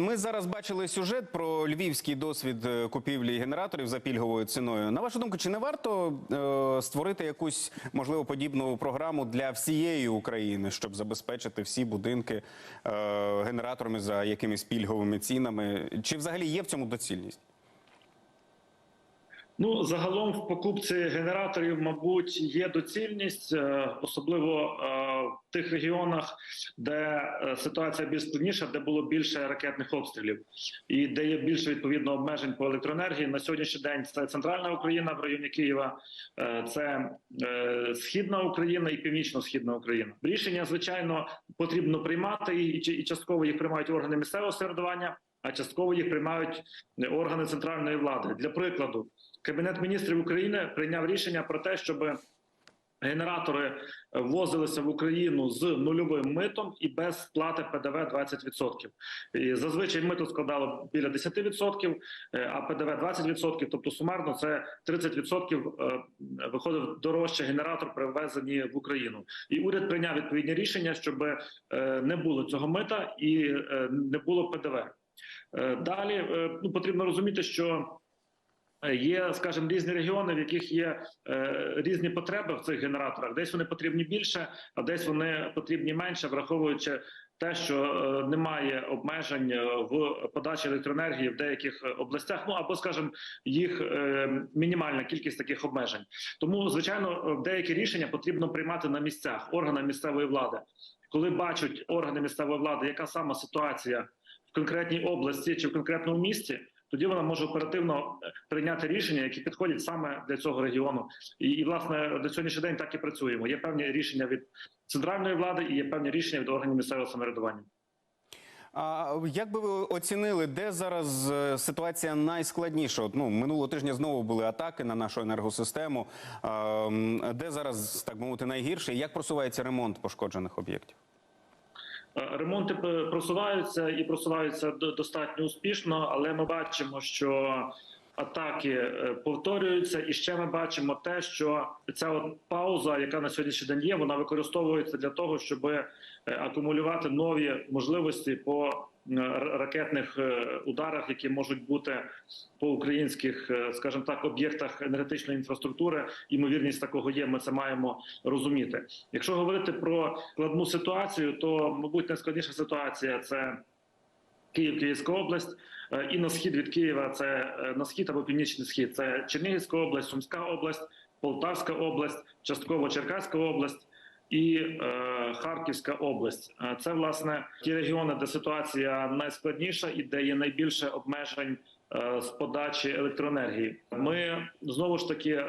ми зараз бачили сюжет про львівський досвід е, купівлі генераторів за пільговою ціною. На вашу думку, чи не варто е, створити якусь можливо подібну програму для всієї України, щоб забезпечити всі будинки е, генераторами за якимись пільговими цінами? Чи взагалі є в цьому доцільність? Ну, загалом в покупці генераторів, мабуть, є доцільність, е, особливо е, тих регіонах, де е, ситуація більш складніша, де було більше ракетних обстрілів, і де є більше відповідно обмежень по електроенергії. На сьогоднішній день це центральна Україна в районі Києва, е, це е, східна Україна і північно-східна Україна. Рішення, звичайно, потрібно приймати і частково їх приймають органи місцевого самоврядування, а частково їх приймають органи центральної влади. Для прикладу. Кабінет міністрів України прийняв рішення про те, щоб генератори ввозилися в Україну з нульовим митом і без сплати ПДВ 20%. І зазвичай мито складало біля 10%, е, а ПДВ 20%, тобто сумарно це 30% е, виходив дорожче генератор при ввезенні в Україну. І уряд прийняв відповідні рішення, щоб е, не було цього мита і е, не було ПДВ. Е, Далі е, ну, потрібно розуміти, що Е, Є, скажімо, різні регіони, в яких є е, різні потреби в цих генераторах. Десь вони потрібні більше, а десь вони потрібні менше, враховуючи те, що е, немає обмежень е, в подачі електроенергії в деяких е, областях. Ну або, скажімо, їх е, мінімальна кількість таких обмежень. Тому, звичайно, е, деякі рішення потрібно приймати на місцях органам місцевої влади, коли бачать органи місцевої влади, яка сама ситуація в конкретній області чи в конкретному місті тоді вона може оперативно е, прийняти рішення, які підходять саме для цього регіону. І, і власне до сьогоднішній день так і працюємо. Є певні рішення від центральної влади і є певні рішення від органів місцевого самоврядування. А як би ви оцінили, де зараз е, ситуація найскладніша? От, ну, минулого тижня знову були атаки на нашу енергосистему. А, де зараз, так мовити, найгірше? Як просувається ремонт пошкоджених об'єктів? Е, Ремонти просуваються і просуваються достатньо успішно, але ми бачимо, що атаки е, повторюються, і ще ми бачимо те, що ця от пауза, яка на сьогоднішній день є, вона використовується для того, щоб е, акумулювати нові можливості по ракетних е, ударах, які можуть бути по українських, е, скажімо так, об'єктах енергетичної інфраструктури. Ймовірність такого є. Ми це маємо розуміти. Якщо говорити про складну ситуацію, то мабуть найскладніша ситуація це Київ, Київська область, Е, і на схід від Києва це е, на схід або північний схід. Це Чернігівська область, Сумська область, Полтавська область, частково Черкаська область. І е, Харківська область Е, це власне ті регіони, де ситуація найскладніша і де є найбільше обмежень е, з подачі електроенергії. Ми знову ж таки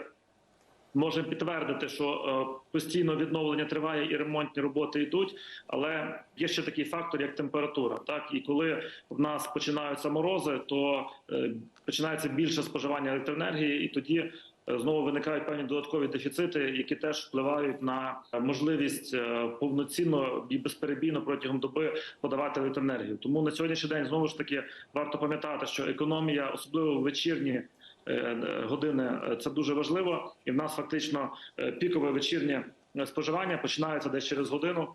можемо підтвердити, що е, постійно відновлення триває і ремонтні роботи йдуть, але є ще такий фактор, як температура. Так і коли в нас починаються морози, то е, починається більше споживання електроенергії, і тоді. Е, Знову виникають певні додаткові дефіцити, які теж впливають на можливість е, повноцінно і безперебійно протягом доби подавати електроенергію. Тому на сьогоднішній день знову ж таки варто пам'ятати, що економія, особливо в вечірні е, години, е, це дуже важливо, і в нас фактично е, пікове вечірнє е, споживання починається десь через годину.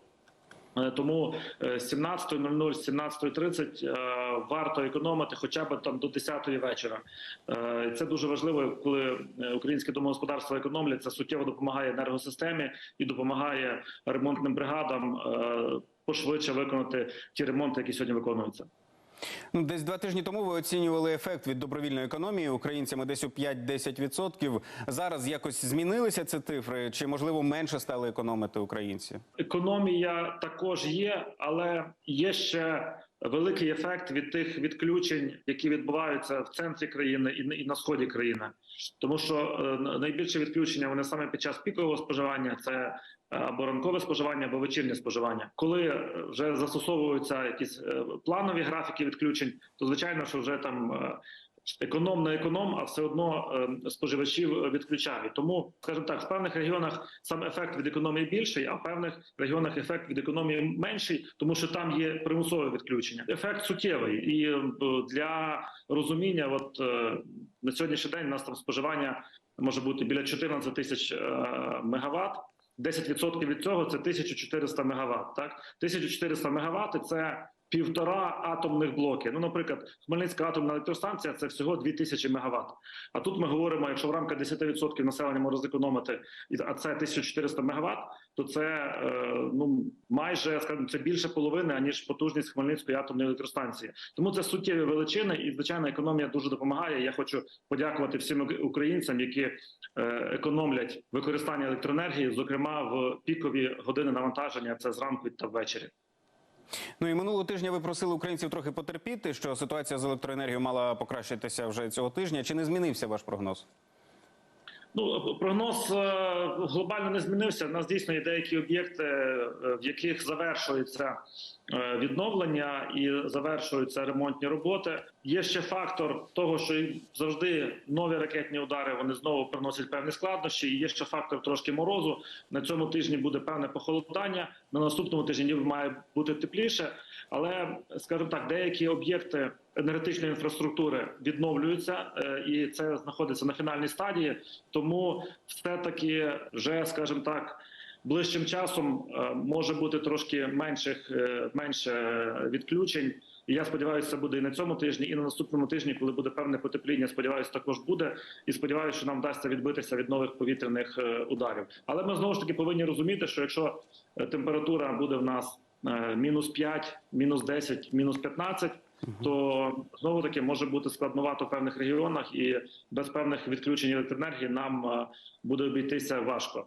Е, Тому е, з 17.00, з 17.30 е, варто економити хоча б там до 10-ї вечора. Е, Це дуже важливо, коли е, українське домогосподарство економлять. Це суттєво допомагає енергосистемі і допомагає ремонтним бригадам е, пошвидше виконати ті ремонти, які сьогодні виконуються. Ну, десь два тижні тому ви оцінювали ефект від добровільної економії українцями десь у 5-10%. Зараз якось змінилися ці цифри, чи можливо менше стали економити українці? Економія також є, але є ще великий ефект від тих відключень, які відбуваються в центрі країни і на- сході країни, тому що е, найбільше відключення вони саме під час пікового споживання це е, або ранкове споживання, або вечірнє споживання. Коли е, вже застосовуються якісь планові графіки відключень, то звичайно, що вже там. Економ на економ, а все одно е, споживачів відключають. Тому, скажімо так, в певних регіонах сам ефект від економії більший, а в певних регіонах ефект від економії менший, тому що там є примусове відключення. Ефект суттєвий, і е, для розуміння, от е, на сьогоднішній день у нас там споживання може бути біля 14 тисяч е, мегаватт. 10% від цього це 1400 мегаватт. Так, 1400 мегаватт – це півтора атомних блоки. Ну, наприклад, Хмельницька атомна електростанція це всього 2000 мегаватт. А тут ми говоримо, якщо в рамках 10% населення може зекономити, а це 1400 мегаватт, то це е, ну майже скажімо, це більше половини аніж потужність Хмельницької атомної електростанції. Тому це суттєві величини, і звичайно, економія дуже допомагає. Я хочу подякувати всім українцям, які е, економлять використання електроенергії, зокрема в пікові години навантаження. Це зранку та ввечері. Ну і минулого тижня ви просили українців трохи потерпіти, що ситуація з електроенергією мала покращитися вже цього тижня. Чи не змінився ваш прогноз? Ну прогноз е, глобально не змінився. У нас дійсно є деякі об'єкти, е, в яких завершується е, відновлення і завершуються ремонтні роботи. Є ще фактор того, що завжди нові ракетні удари вони знову приносять певні складнощі. І є ще фактор трошки морозу. На цьому тижні буде певне похолодання. На наступному тижні ніби має бути тепліше. Але скажімо так, деякі об'єкти енергетичної інфраструктури відновлюються, е, і це знаходиться на фінальній стадії. Тому все таки вже, скажімо так. Ближчим часом е, може бути трошки менших е, менше відключень. І я сподіваюся, це буде і на цьому тижні, і на наступному тижні, коли буде певне потепління. Сподіваюся, також буде. І сподіваюся, що нам вдасться відбитися від нових повітряних ударів. Але ми знову ж таки повинні розуміти, що якщо температура буде в нас мінус 5, мінус 10, мінус 15, то знову таки може бути складновато в певних регіонах, і без певних відключень електроенергії нам е, буде обійтися важко.